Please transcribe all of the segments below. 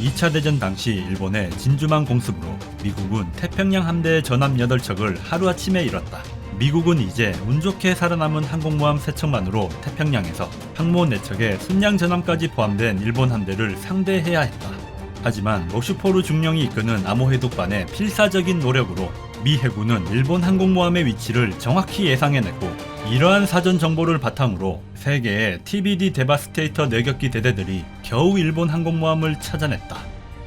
2차 대전 당시 일본의 진주만 공습으로 미국은 태평양 함대 전함 8척을 하루아침에 잃었다. 미국은 이제 운 좋게 살아남은 항공모함 3척만으로 태평양에서 항모 4척에 순양 전함까지 포함된 일본 함대를 상대해야 했다. 하지만 로슈포르 중령이 이끄는 암호 해독반의 필사적인 노력으로 미 해군은 일본 항공모함의 위치를 정확히 예상해냈고 이러한 사전 정보를 바탕으로 세 개의 TBD 데바스테이터 내격기 대대들이 겨우 일본 항공모함을 찾아냈다.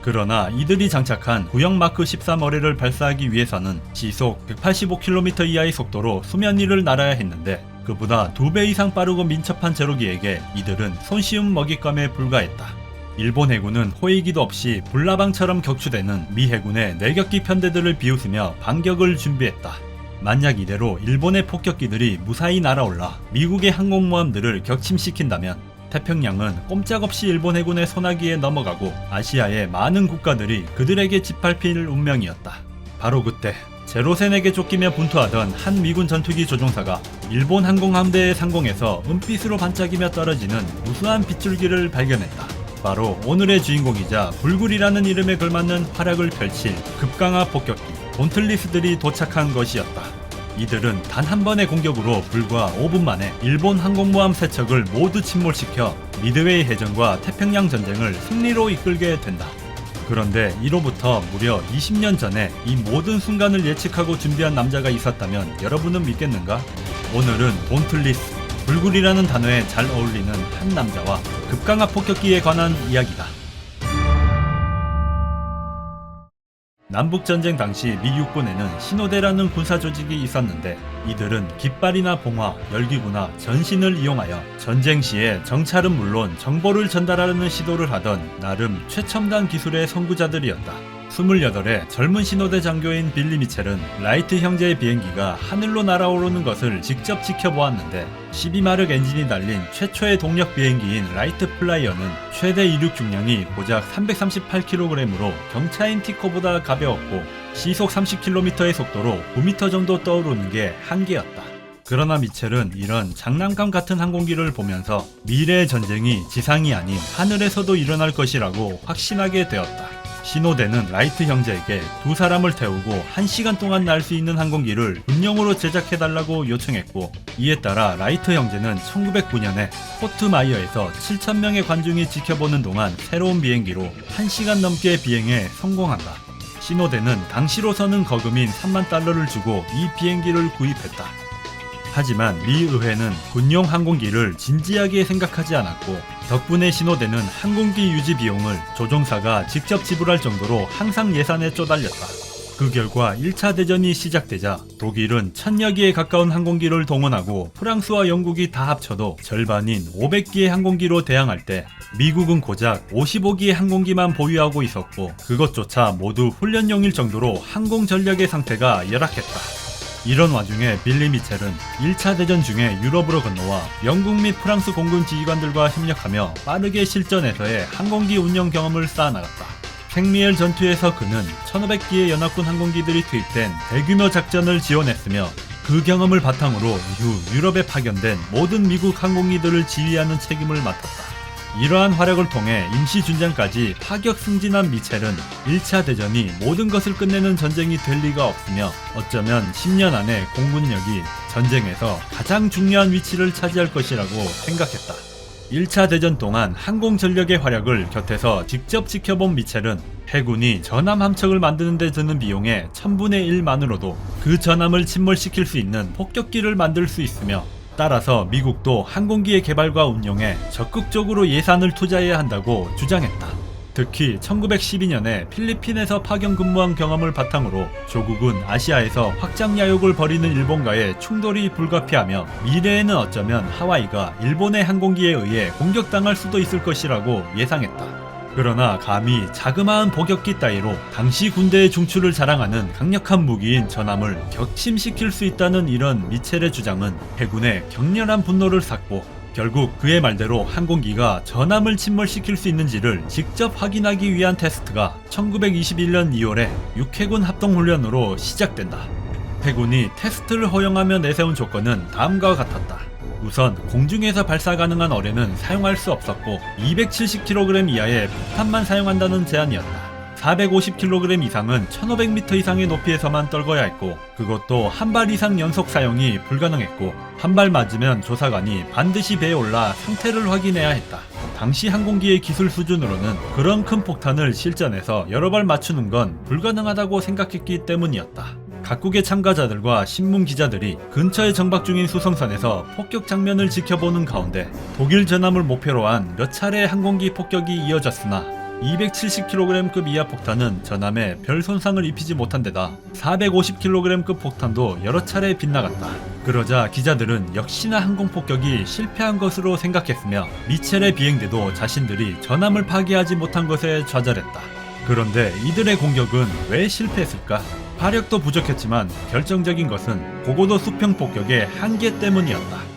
그러나 이들이 장착한 구형 마크 13 어뢰를 발사하기 위해서는 시속 185km 이하의 속도로 수면 위를 날아야 했는데 그보다 두배 이상 빠르고 민첩한 제로기에게 이들은 손쉬운 먹잇감에 불과했다. 일본 해군은 호의기도 없이 불나방처럼 격추되는 미 해군의 내격기 편대들을 비웃으며 반격을 준비했다. 만약 이대로 일본의 폭격기들이 무사히 날아올라 미국의 항공모함들을 격침시킨다면 태평양은 꼼짝없이 일본 해군의 소나기에 넘어가고 아시아의 많은 국가들이 그들에게 짓밟힐 운명이었다. 바로 그때 제로센에게 쫓기며 분투하던 한 미군 전투기 조종사가 일본 항공함대의 상공에서 은빛으로 반짝이며 떨어지는 무수한 빗줄기를 발견했다. 바로 오늘의 주인공이자 불굴이라는 이름에 걸맞는 활약을 펼칠 급강화 폭격기 본틀리스들이 도착한 것이었다. 이들은 단 한 번의 공격으로 불과 5분 만에 일본 항공모함 세 척을 모두 침몰시켜 미드웨이 해전과 태평양 전쟁을 승리로 이끌게 된다. 그런데 이로부터 무려 20년 전에 이 모든 순간을 예측하고 준비한 남자가 있었다면 여러분은 믿겠는가? 오늘은 본틀리스, 불굴이라는 단어에 잘 어울리는 한 남자와 급강화 폭격기에 관한 이야기다. 남북전쟁 당시 미 육군에는 신호대라는 군사 조직이 있었는데 이들은 깃발이나 봉화, 열기구나 전신을 이용하여 전쟁 시에 정찰은 물론 정보를 전달하려는 시도를 하던 나름 최첨단 기술의 선구자들이었다. 28의 젊은 신호대 장교인 빌리 미첼은 라이트 형제의 비행기가 하늘로 날아오르는 것을 직접 지켜보았는데 12마력 엔진이 달린 최초의 동력 비행기인 라이트 플라이어는 최대 이륙 중량이 고작 338kg으로 경차인 티코보다 가벼웠고 시속 30km의 속도로 9m 정도 떠오르는 게 한계였다. 그러나 미첼은 이런 장난감 같은 항공기를 보면서 미래의 전쟁이 지상이 아닌 하늘에서도 일어날 것이라고 확신하게 되었다. 신호대는 라이트 형제에게 두 사람을 태우고 한시간 동안 날 수 있는 항공기를 군용으로 제작해달라고 요청했고 이에 따라 라이트 형제는 1909년에 포트 마이어에서 7,000명의 관중이 지켜보는 동안 새로운 비행기로 1시간 넘게 비행해 성공한다. 신호대는 당시로서는 거금인 3만 달러를 주고 이 비행기를 구입했다. 하지만 미 의회는 군용 항공기를 진지하게 생각하지 않았고 덕분에 신호대는 항공기 유지 비용을 조종사가 직접 지불할 정도로 항상 예산에 쪼달렸다. 그 결과 1차 대전이 시작되자 독일은 천여 기에 가까운 항공기를 동원하고 프랑스와 영국이 다 합쳐도 절반인 500기의 항공기로 대항할 때 미국은 고작 55기의 항공기만 보유하고 있었고 그것조차 모두 훈련용일 정도로 항공 전력의 상태가 열악했다. 이런 와중에 빌리 미첼은 1차 대전 중에 유럽으로 건너와 영국 및 프랑스 공군 지휘관들과 협력하며 빠르게 실전에서의 항공기 운영 경험을 쌓아나갔다. 생미엘 전투에서 그는 1500기의 연합군 항공기들이 투입된 대규모 작전을 지원했으며 그 경험을 바탕으로 이후 유럽에 파견된 모든 미국 항공기들을 지휘하는 책임을 맡았다. 이러한 활약을 통해 임시 준장까지 파격 승진한 미첼은 1차 대전이 모든 것을 끝내는 전쟁이 될 리가 없으며 어쩌면 10년 안에 공군력이 전쟁에서 가장 중요한 위치를 차지할 것이라고 생각했다. 1차 대전 동안 항공 전력의 활약을 곁에서 직접 지켜본 미첼은 해군이 전함 함척을 만드는 데 드는 비용의 1000분의 1만으로도 그 전함을 침몰시킬 수 있는 폭격기를 만들 수 있으며 따라서 미국도 항공기의 개발과 운용에 적극적으로 예산을 투자해야 한다고 주장했다. 특히 1912년에 필리핀에서 파견 근무한 경험을 바탕으로 조국은 아시아에서 확장 야욕을 벌이는 일본과의 충돌이 불가피하며 미래에는 어쩌면 하와이가 일본의 항공기에 의해 공격당할 수도 있을 것이라고 예상했다. 그러나 감히 자그마한 복역기 따위로 당시 군대의 중추를 자랑하는 강력한 무기인 전함을 격침시킬 수 있다는 이런 미첼의 주장은 해군의 격렬한 분노를 샀고 결국 그의 말대로 항공기가 전함을 침몰시킬 수 있는지를 직접 확인하기 위한 테스트가 1921년 2월에 육해군 합동훈련으로 시작된다. 해군이 테스트를 허용하며 내세운 조건은 다음과 같았다. 우선 공중에서 발사 가능한 어뢰는 사용할 수 없었고 270kg 이하의 폭탄만 사용한다는 제한이었다. 450kg 이상은 1500m 이상의 높이에서만 떨궈야 했고 그것도 한 발 이상 연속 사용이 불가능했고 한 발 맞으면 조사관이 반드시 배에 올라 상태를 확인해야 했다. 당시 항공기의 기술 수준으로는 그런 큰 폭탄을 실전에서 여러 발 맞추는 건 불가능하다고 생각했기 때문이었다. 각국의 참가자들과 신문 기자들이 근처에 정박 중인 수송선에서 폭격 장면을 지켜보는 가운데 독일 전함을 목표로 한 몇 차례 항공기 폭격이 이어졌으나 270kg급 이하 폭탄은 전함에 별 손상을 입히지 못한 데다 450kg급 폭탄도 여러 차례 빗나갔다. 그러자 기자들은 역시나 항공 폭격이 실패한 것으로 생각했으며 미첼의 비행대도 자신들이 전함을 파괴하지 못한 것에 좌절했다. 그런데 이들의 공격은 왜 실패했을까? 화력도 부족했지만 결정적인 것은 고고도 수평 폭격의 한계 때문이었다.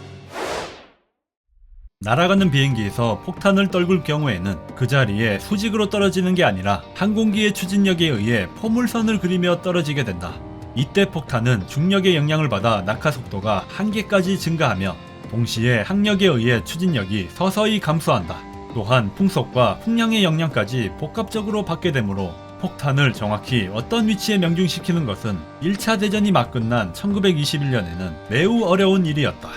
날아가는 비행기에서 폭탄을 떨굴 경우에는 그 자리에 수직으로 떨어지는 게 아니라 항공기의 추진력에 의해 포물선을 그리며 떨어지게 된다. 이때 폭탄은 중력의 영향을 받아 낙하 속도가 한계까지 증가하며 동시에 항력에 의해 추진력이 서서히 감소한다. 또한 풍속과 풍량의 영향까지 복합적으로 받게 되므로 폭탄을 정확히 어떤 위치에 명중시키는 것은 1차 대전이 막 끝난 1921년에는 매우 어려운 일이었다.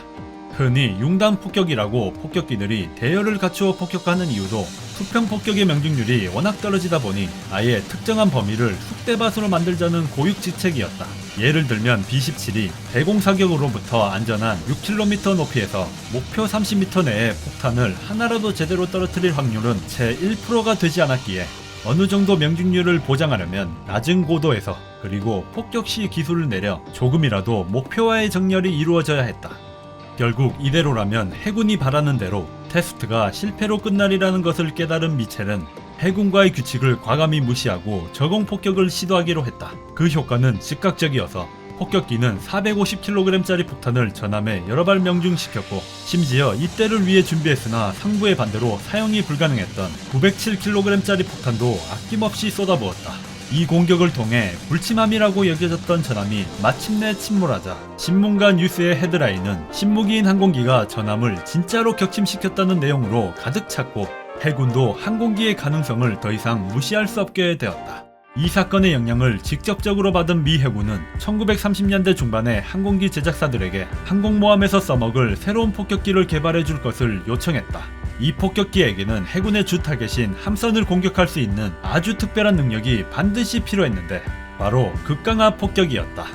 흔히 융단 폭격이라고 폭격기들이 대열을 갖추어 폭격하는 이유도 수평 폭격의 명중률이 워낙 떨어지다 보니 아예 특정한 범위를 쑥대밭으로 만들자는 고육지책이었다. 예를 들면 B-17이 대공 사격으로부터 안전한 6km 높이에서 목표 30m 내에 폭탄을 하나라도 제대로 떨어뜨릴 확률은 채 1%가 되지 않았기에 어느 정도 명중률을 보장하려면 낮은 고도에서 그리고 폭격 시 기술을 내려 조금이라도 목표와의 정렬이 이루어져야 했다. 결국 이대로라면 해군이 바라는 대로 테스트가 실패로 끝날이라는 것을 깨달은 미첼은 해군과의 규칙을 과감히 무시하고 저공 폭격을 시도하기로 했다. 그 효과는 즉각적이어서 폭격기는 450kg짜리 폭탄을 전함에 여러 발 명중시켰고 심지어 이때를 위해 준비했으나 상부의 반대로 사용이 불가능했던 907kg짜리 폭탄도 아낌없이 쏟아부었다. 이 공격을 통해 불침함이라고 여겨졌던 전함이 마침내 침몰하자 신문과 뉴스의 헤드라인은 신무기인 항공기가 전함을 진짜로 격침시켰다는 내용으로 가득 찼고 해군도 항공기의 가능성을 더 이상 무시할 수 없게 되었다. 이 사건의 영향을 직접적으로 받은 미 해군은 1930년대 중반에 항공기 제작사들에게 항공모함에서 써먹을 새로운 폭격기를 개발해 줄 것을 요청했다. 이 폭격기에게는 해군의 주 타겟인 함선을 공격할 수 있는 아주 특별한 능력이 반드시 필요했는데 바로 극강화 폭격이었다.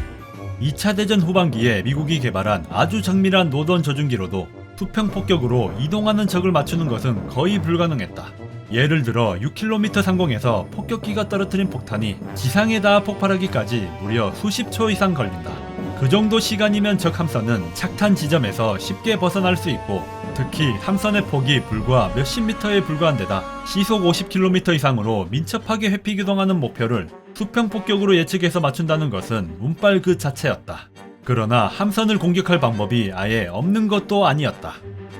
2차 대전 후반기에 미국이 개발한 아주 정밀한 노던 조준기로도 수평 폭격으로 이동하는 적을 맞추는 것은 거의 불가능했다. 예를 들어 6km 상공에서 폭격기가 떨어뜨린 폭탄이 지상에 닿아 폭발하기까지 무려 수십 초 이상 걸린다. 그 정도 시간이면 적 함선은 착탄 지점에서 쉽게 벗어날 수 있고 특히 함선의 폭이 불과 몇십 미터에 불과한 데다 시속 50km 이상으로 민첩하게 회피 기동하는 목표를 수평 폭격으로 예측해서 맞춘다는 것은 운빨 그 자체였다. 그러나 함선을 공격할 방법이 아예 없는 것도 아니었다.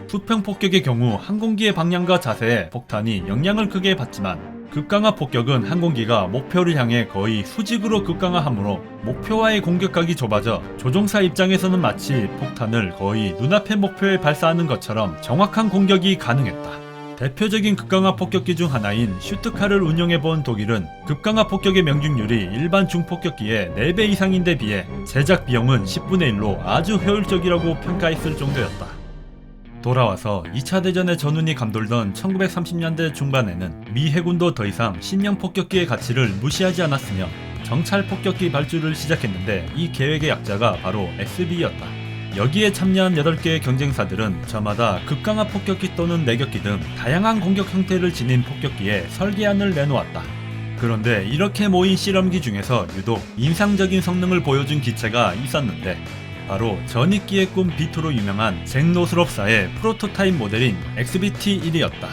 수평 폭격의 경우 항공기의 방향과 자세에 폭탄이 영향을 크게 받지만 급강화 폭격은 항공기가 목표를 향해 거의 수직으로 급강화하므로 목표와의 공격각이 좁아져 조종사 입장에서는 마치 폭탄을 거의 눈앞의 목표에 발사하는 것처럼 정확한 공격이 가능했다. 대표적인 급강화 폭격기 중 하나인 슈트카를 운영해본 독일은 급강화 폭격의 명중률이 일반 중폭격기의 4배 이상인데 비해 제작 비용은 10분의 1로 아주 효율적이라고 평가했을 정도였다. 돌아와서 2차 대전의 전운이 감돌던 1930년대 중반에는 미 해군도 더 이상 신형 폭격기의 가치를 무시하지 않았으며 정찰 폭격기 발주를 시작했는데 이 계획의 약자가 바로 SB였다. 여기에 참여한 8개의 경쟁사들은 저마다 극강화 폭격기 또는 내격기 등 다양한 공격 형태를 지닌 폭격기에 설계안을 내놓았다. 그런데 이렇게 모인 실험기 중에서 유독 인상적인 성능을 보여준 기체가 있었는데 바로 전익기의 꿈 B2로 유명한 잭 노스롭사의 프로토타입 모델인 XBT-1이었다.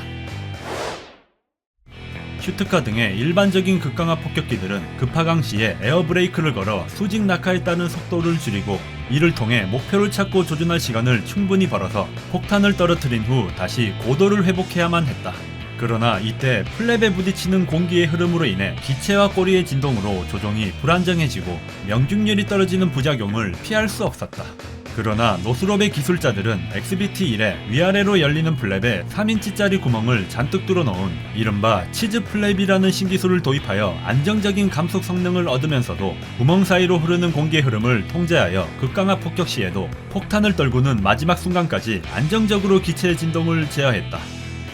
슈트카 등의 일반적인 극강화 폭격기들은 급하강 시에 에어브레이크를 걸어 수직 낙하에 따른 속도를 줄이고 이를 통해 목표를 찾고 조준할 시간을 충분히 벌어서 폭탄을 떨어뜨린 후 다시 고도를 회복해야만 했다. 그러나 이때 플랩에 부딪히는 공기의 흐름으로 인해 기체와 꼬리의 진동으로 조종이 불안정해지고 명중률이 떨어지는 부작용을 피할 수 없었다. 그러나 노스롭의 기술자들은 XBT-1에 위아래로 열리는 플랩에 3인치짜리 구멍을 잔뜩 뚫어놓은 이른바 치즈 플랩이라는 신기술을 도입하여 안정적인 감속 성능을 얻으면서도 구멍 사이로 흐르는 공기의 흐름을 통제하여 극강화 폭격 시에도 폭탄을 떨구는 마지막 순간까지 안정적으로 기체의 진동을 제어했다.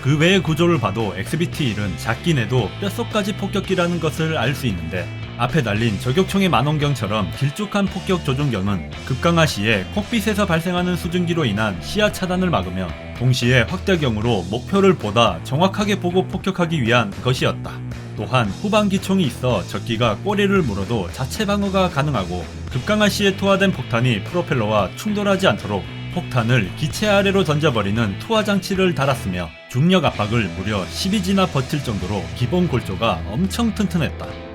그 외의 구조를 봐도 XBT-1은 작긴 해도 뼛속까지 폭격기라는 것을 알 수 있는데 앞에 달린 저격총의 만원경처럼 길쭉한 폭격 조종경은 급강화 시에 콕핏에서 발생하는 수증기로 인한 시야 차단을 막으며 동시에 확대경으로 목표를 보다 정확하게 보고 폭격하기 위한 것이었다. 또한 후방 기 총이 있어 적기가 꼬리를 물어도 자체 방어가 가능하고 급강화 시에 투하된 폭탄이 프로펠러와 충돌하지 않도록 폭탄을 기체 아래로 던져버리는 투하 장치를 달았으며 중력 압박을 무려 12지나 버틸 정도로 기본 골조가 엄청 튼튼했다.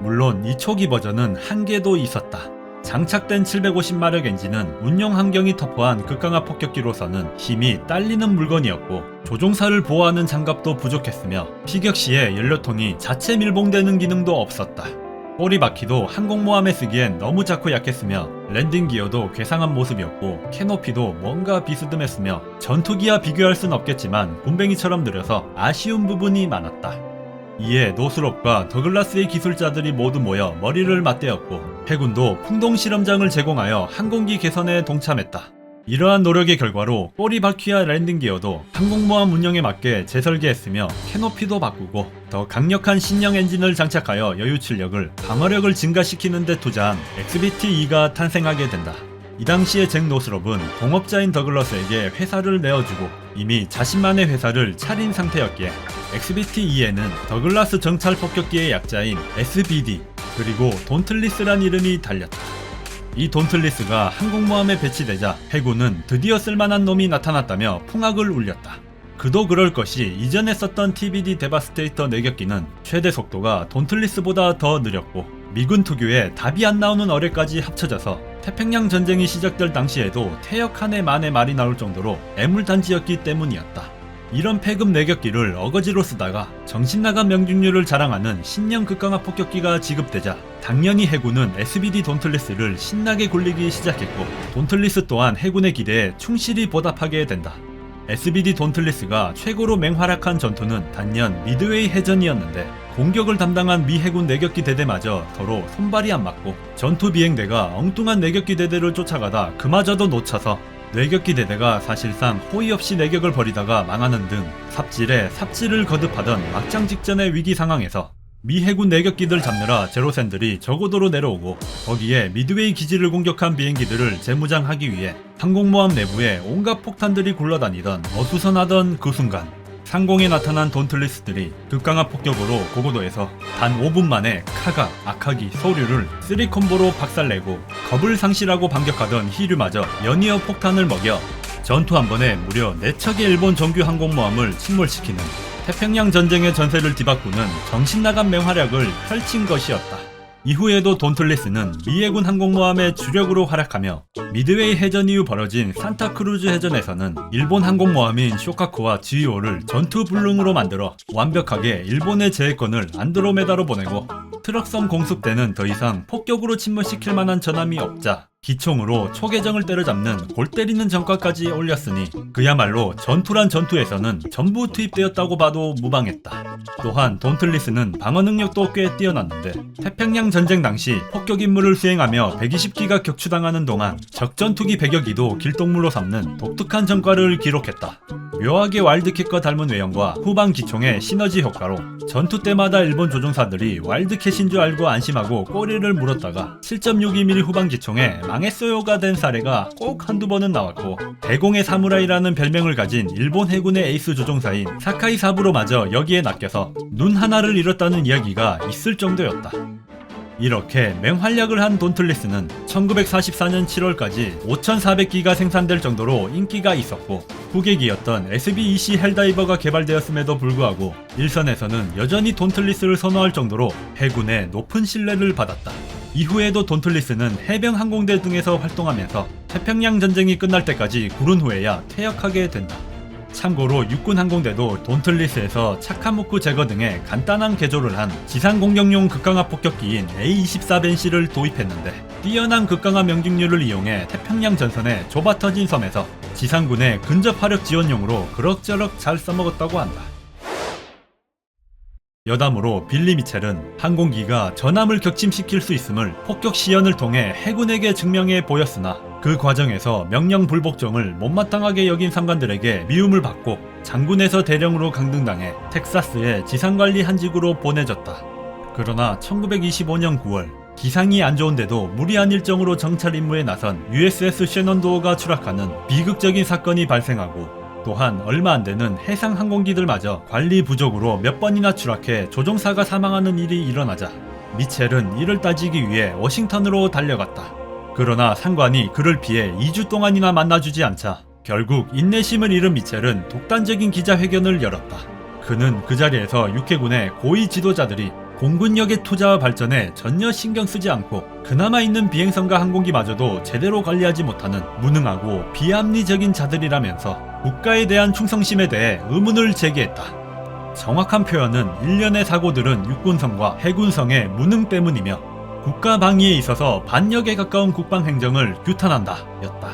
물론 이 초기 버전은 한계도 있었다. 장착된 750마력 엔진은 운영 환경이 터프한 극강화 폭격기로서는 힘이 딸리는 물건이었고 조종사를 보호하는 장갑도 부족했으며 피격 시에 연료통이 자체 밀봉되는 기능도 없었다. 꼬리 바퀴도 항공모함에 쓰기엔 너무 작고 약했으며 랜딩 기어도 괴상한 모습이었고 캐노피도 뭔가 비스듬했으며 전투기와 비교할 순 없겠지만 곰뱅이처럼 느려서 아쉬운 부분이 많았다. 이에 노스롭과 더글라스의 기술자들이 모두 모여 머리를 맞대었고 해군도 풍동 실험장을 제공하여 항공기 개선에 동참했다. 이러한 노력의 결과로 꼬리바퀴와 랜딩 기어도 항공모함 운영에 맞게 재설계했으며 캐노피도 바꾸고 더 강력한 신형 엔진을 장착하여 여유 출력을 방어력을 증가시키는 데 투자한 XBT-2가 탄생하게 된다. 이 당시에 잭 노스롭은 동업자인 더글러스에게 회사를 내어주고 이미 자신만의 회사를 차린 상태였기에 XBT-2에는 더글라스 정찰 폭격기의 약자인 SBD 그리고 돈틀리스란 이름이 달렸다. 이 돈틀리스가 항공모함에 배치되자 해군은 드디어 쓸만한 놈이 나타났다며 풍악을 울렸다. 그도 그럴 것이 이전에 썼던 TBD 데바스테이터 내격기는 최대 속도가 돈틀리스보다 더 느렸고 미군 특유의 답이 안 나오는 어뢰까지 합쳐져서 태평양 전쟁이 시작될 당시에도 태역 한 해 만에 말이 나올 정도로 애물단지였기 때문이었다. 이런 폐급 내격기를 어거지로 쓰다가 정신나간 명중률을 자랑하는 신형 극강화 폭격기가 지급되자 당연히 해군은 SBD 돈틀리스를 신나게 굴리기 시작했고 돈틀리스 또한 해군의 기대에 충실히 보답하게 된다. SBD 돈틀리스가 최고로 맹활약한 전투는 단연 미드웨이 해전이었는데 공격을 담당한 미 해군 내격기 대대마저 서로 손발이 안 맞고 전투 비행대가 엉뚱한 내격기 대대를 쫓아가다 그마저도 놓쳐서 내격기 대대가 사실상 호의 없이 내격을 벌이다가 망하는 등 삽질에 삽질을 거듭하던 막장 직전의 위기 상황에서 미 해군 내격기들 잡느라 제로센들이 저고도로 내려오고 거기에 미드웨이 기지를 공격한 비행기들을 재무장하기 위해 항공모함 내부에 온갖 폭탄들이 굴러다니던 어수선하던 그 순간 상공에 나타난 돈틀리스들이 극강화 폭격으로 고고도에서 단 5분 만에 카가, 아카기, 소류를 3콤보로 박살내고 겁을 상실하고 반격하던 히류마저 연이어 폭탄을 먹여 전투 한 번에 무려 4척의 일본 정규 항공모함을 침몰시키는 태평양 전쟁의 전세를 뒤바꾸는 정신나간 맹활약을 펼친 것이었다. 이후에도 돈틀리스는 미해군 항공모함의 주력으로 활약하며 미드웨이 해전 이후 벌어진 산타크루즈 해전에서는 일본 항공모함인 쇼카쿠와 지오를 전투 불능으로 만들어 완벽하게 일본의 제해권을 안드로메다로 보내고 트럭섬 공습 때는 더 이상 폭격으로 침몰시킬 만한 전함이 없자 기총으로 초계정을 때려잡는 골 때리는 전과까지 올렸으니 그야말로 전투란 전투에서는 전부 투입되었다고 봐도 무방했다. 또한 돈틀리스는 방어 능력도 꽤 뛰어났는데 태평양 전쟁 당시 폭격 임무를 수행하며 120기가 격추당하는 동안 적 전투기 100여기도 길동무로 삼는 독특한 전과를 기록했다. 묘하게 와일드캣과 닮은 외형과 후방 기총의 시너지 효과로 전투 때마다 일본 조종사들이 와일드캣인 줄 알고 안심하고 꼬리를 물었다가 7.62mm 후방 기총에 망했어요가 된 사례가 꼭 한두 번은 나왔고 대공의 사무라이라는 별명을 가진 일본 해군의 에이스 조종사인 사카이 사부로마저 여기에 낚여서 눈 하나를 잃었다는 이야기가 있을 정도였다. 이렇게 맹활약을 한 돈틀리스는 1944년 7월까지 5,400기가 생산될 정도로 인기가 있었고 후계기였던 SB-EC 헬다이버가 개발되었음에도 불구하고 일선에서는 여전히 돈틀리스를 선호할 정도로 해군의 높은 신뢰를 받았다. 이후에도 돈틀리스는 해병 항공대 등에서 활동하면서 태평양 전쟁이 끝날 때까지 구른 후에야 퇴역하게 된다. 참고로 육군 항공대도 돈틀리스에서 차카무크 제거 등의 간단한 개조를 한 지상 공격용 극강화 폭격기인 A-24벤시를 도입했는데 뛰어난 극강화 명중률을 이용해 태평양 전선의 좁아터진 섬에서 지상군의 근접 화력 지원용으로 그럭저럭 잘 써먹었다고 한다. 여담으로 빌리 미첼은 항공기가 전함을 격침시킬 수 있음을 폭격 시연을 통해 해군에게 증명해 보였으나 그 과정에서 명령 불복종을 못마땅하게 여긴 상관들에게 미움을 받고 장군에서 대령으로 강등당해 텍사스의 지상관리 한직으로 보내졌다. 그러나 1925년 9월 기상이 안 좋은데도 무리한 일정으로 정찰 임무에 나선 USS 셰넌도어가 추락하는 비극적인 사건이 발생하고 또한 얼마 안 되는 해상 항공기들마저 관리 부족으로 몇 번이나 추락해 조종사가 사망하는 일이 일어나자 미첼은 이를 따지기 위해 워싱턴으로 달려갔다. 그러나 상관이 그를 피해 2주 동안이나 만나주지 않자 결국 인내심을 잃은 미첼은 독단적인 기자회견을 열었다. 그는 그 자리에서 육해군의 고위 지도자들이 공군력의 투자와 발전에 전혀 신경 쓰지 않고 그나마 있는 비행선과 항공기마저도 제대로 관리하지 못하는 무능하고 비합리적인 자들이라면서 국가에 대한 충성심에 대해 의문을 제기했다. 정확한 표현은 일련의 사고들은 육군성과 해군성의 무능 때문이며 국가 방위에 있어서 반역에 가까운 국방 행정을 규탄한다 였다.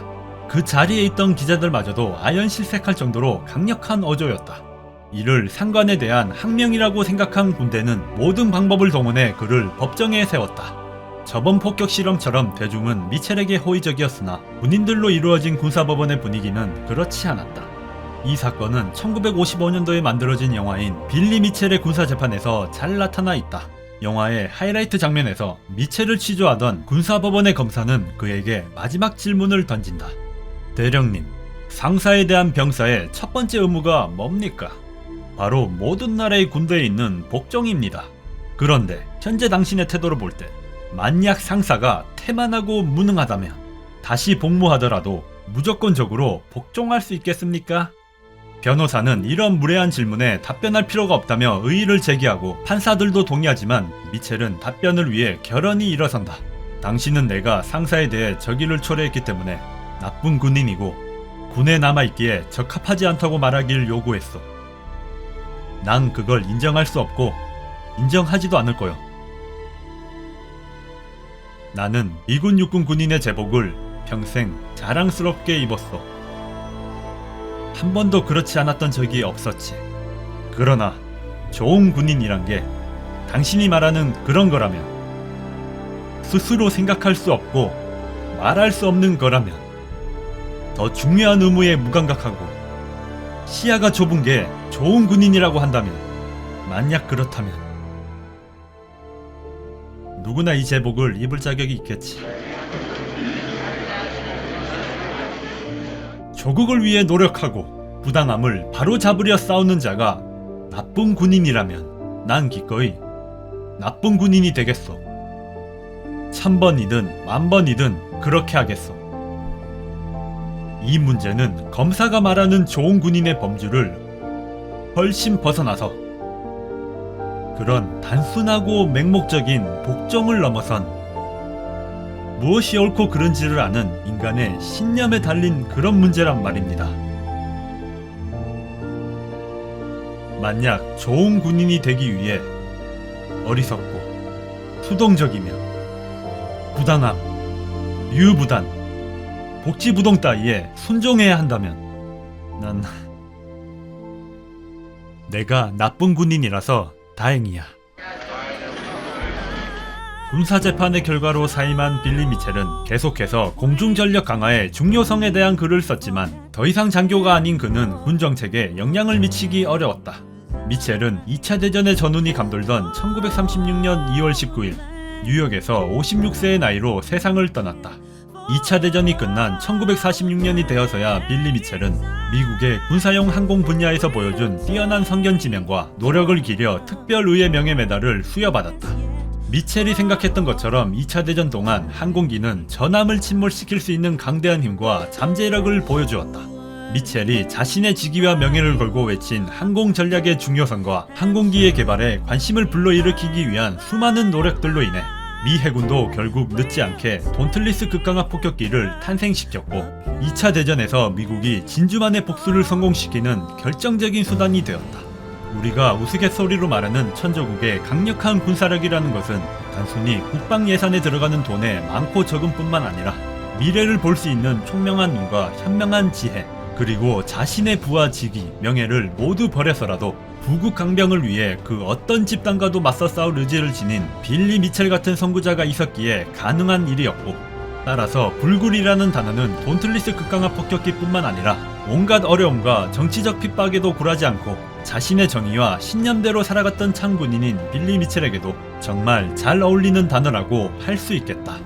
그 자리에 있던 기자들마저도 아연실색할 정도로 강력한 어조였다. 이를 상관에 대한 항명이라고 생각한 군대는 모든 방법을 동원해 그를 법정에 세웠다. 저번 폭격 실험처럼 대중은 미첼에게 호의적이었으나 군인들로 이루어진 군사법원의 분위기는 그렇지 않았다. 이 사건은 1955년도에 만들어진 영화인 빌리 미첼의 군사재판에서 잘 나타나 있다. 영화의 하이라이트 장면에서 미첼을 취조하던 군사법원의 검사는 그에게 마지막 질문을 던진다. 대령님, 상사에 대한 병사의 첫 번째 의무가 뭡니까? 바로 모든 나라의 군대에 있는 복종입니다. 그런데 현재 당신의 태도를 볼 때 만약 상사가 태만하고 무능하다면 다시 복무하더라도 무조건적으로 복종할 수 있겠습니까? 변호사는 이런 무례한 질문에 답변할 필요가 없다며 의의를 제기하고 판사들도 동의하지만 미첼은 답변을 위해 결연히 일어선다. 당신은 내가 상사에 대해 적의를 초래했기 때문에 나쁜 군인이고 군에 남아있기에 적합하지 않다고 말하길 요구했어. 난 그걸 인정할 수 없고 인정하지도 않을 거요. 나는 미군 육군 군인의 제복을 평생 자랑스럽게 입었어. 한 번도 그렇지 않았던 적이 없었지. 그러나 좋은 군인이란 게 당신이 말하는 그런 거라면 스스로 생각할 수 없고 말할 수 없는 거라면 더 중요한 의무에 무감각하고 시야가 좁은 게 좋은 군인이라고 한다면 만약 그렇다면 누구나 이 제복을 입을 자격이 있겠지. 조국을 위해 노력하고 부당함을 바로 잡으려 싸우는 자가 나쁜 군인이라면 난 기꺼이 나쁜 군인이 되겠소. 천 번이든 만 번이든 그렇게 하겠소. 이 문제는 검사가 말하는 좋은 군인의 범주를 훨씬 벗어나서 그런 단순하고 맹목적인 복종을 넘어선 무엇이 옳고 그른지를 아는 인간의 신념에 달린 그런 문제란 말입니다. 만약 좋은 군인이 되기 위해 어리석고 수동적이며 부당함, 유부단, 복지부동 따위에 순종해야 한다면 난 내가 나쁜 군인이라서 다행이야. 군사 재판의 결과로 사임한 빌리 미첼은 계속해서 공중전력 강화의 중요성에 대한 글을 썼지만 더 이상 장교가 아닌 그는 군 정책에 영향을 미치기 어려웠다. 미첼은 2차 대전의 전운이 감돌던 1936년 2월 19일 뉴욕에서 56세의 나이로 세상을 떠났다. 2차 대전이 끝난 1946년이 되어서야 빌리 미첼은 미국의 군사용 항공 분야에서 보여준 뛰어난 성견지명과 노력을 기려 특별의의 명예 메달을 수여받았다. 미첼이 생각했던 것처럼 2차 대전 동안 항공기는 전함을 침몰시킬 수 있는 강대한 힘과 잠재력을 보여주었다. 미첼이 자신의 직위와 명예를 걸고 외친 항공 전략의 중요성과 항공기의 개발에 관심을 불러일으키기 위한 수많은 노력들로 인해 미 해군도 결국 늦지 않게 돈틀리스 극강화 폭격기를 탄생시켰고 2차 대전에서 미국이 진주만의 복수를 성공시키는 결정적인 수단이 되었다. 우리가 우스갯소리로 말하는 천조국의 강력한 군사력이라는 것은 단순히 국방 예산에 들어가는 돈의 많고 적음뿐만 아니라 미래를 볼 수 있는 총명한 눈과 현명한 지혜 그리고 자신의 부와 직위, 명예를 모두 버려서라도 부국 강병을 위해 그 어떤 집단과도 맞서 싸울 의지를 지닌 빌리 미첼 같은 선구자가 있었기에 가능한 일이었고 따라서 불굴이라는 단어는 돈틀리스 극강화 폭격기뿐만 아니라 온갖 어려움과 정치적 핍박에도 굴하지 않고 자신의 정의와 신념대로 살아갔던 창군인인 빌리 미첼에게도 정말 잘 어울리는 단어라고 할 수 있겠다.